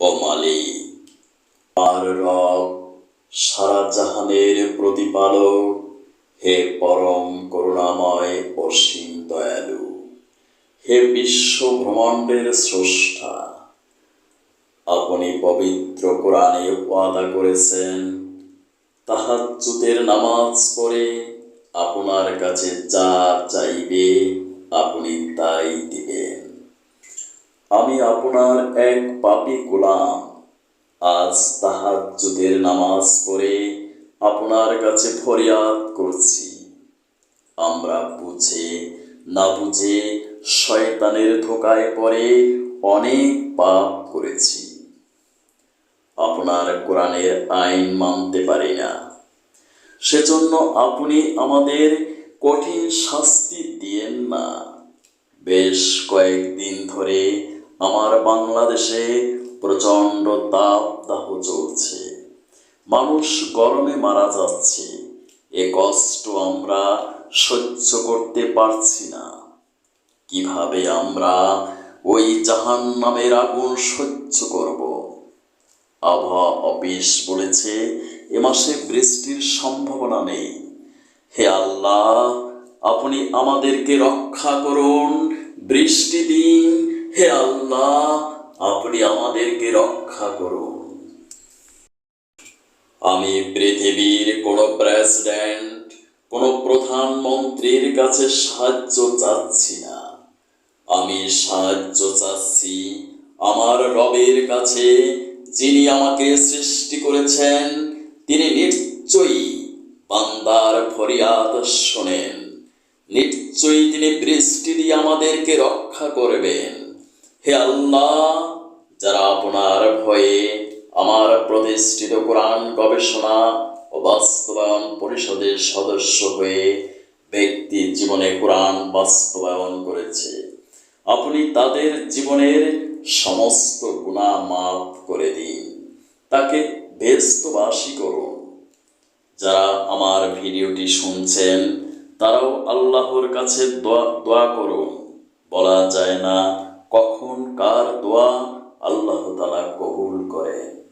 ও মালিক আর রব, সারা জাহানের প্রতিপালক, হে পরম করুণাময় অসীম দয়ালু, হে বিশ্ব ব্রহ্মাণ্ডের স্রষ্টা, আপনি পবিত্র কোরআনে ওয়াদা করেছেন, তাহাজ্জুদের নামাজ পড়ে আপনার কাছে যা চাইবে আপনি তাই দিবেন। আমি আপনার এক পাপী গোলাম। আজ তাহাজ্জুদের নামাজ পড়ে আপনার কাছে ফরিয়াদ করছি। আমরা বুঝে না বুঝে শয়তানের ধোকায় পড়ে অনেক পাপ করেছি। আপনার কোরআনের আইন মানতে পারি না। সেজন্য আপনি আমাদের কঠিন শাস্তি দিয়েন না। বেশ কয়েকদিন ধরে আমার বাংলাদেশে প্রচণ্ড তাপ দাহ চলছে। মানুষ গরমে মারা যাচ্ছে। এ কষ্ট আমরা সহ্য করতে পারছি না। কীভাবে আমরা ওই জাহান নামের আগুন সহ্য করব? আবহাওয়া অফিস বলেছে, এ মাসে বৃষ্টির সম্ভাবনা নেই। হে আল্লাহ, আপনি আমাদেরকে রক্ষা করুন, বৃষ্টি দিন। হে আল্লাহ, আপনি আমাদেরকে রক্ষা করুন। আমি পৃথিবীর কোনো প্রেসিডেন্ট, কোনো প্রধানমন্ত্রীর কাছে সাহায্য চাচ্ছি না। আমি সাহায্য চাচ্ছি আমার রবের কাছে, যিনি আমাকে সৃষ্টি করেছেন, তিনি নিশ্চয়ই বান্দার ফরিয়াদ শোনেন। নিশ্চয়ই তিনি বৃষ্টি দিয়ে আমাদেরকে রক্ষা করবেন। হে আল্লাহ, যারা আপনার ভয়ে আমার প্রতিষ্ঠিত কোরআন গবেষণা ও বাস্তবায়ন পরিষদের সদস্য হয়ে ব্যক্তির জীবনে কোরআন বাস্তবায়ন করেছে, আপনি তাদের জীবনের সমস্ত গুণা মাফ করে দিন। তাকে ব্যস্তবাসী করুন। যারা আমার ভিডিওটি শুনছেন, তারাও আল্লাহর কাছে দোয়া দোয়া করুন। বলা যায় না কখন কার দোয়া আল্লাহ তালা কবুল করেন?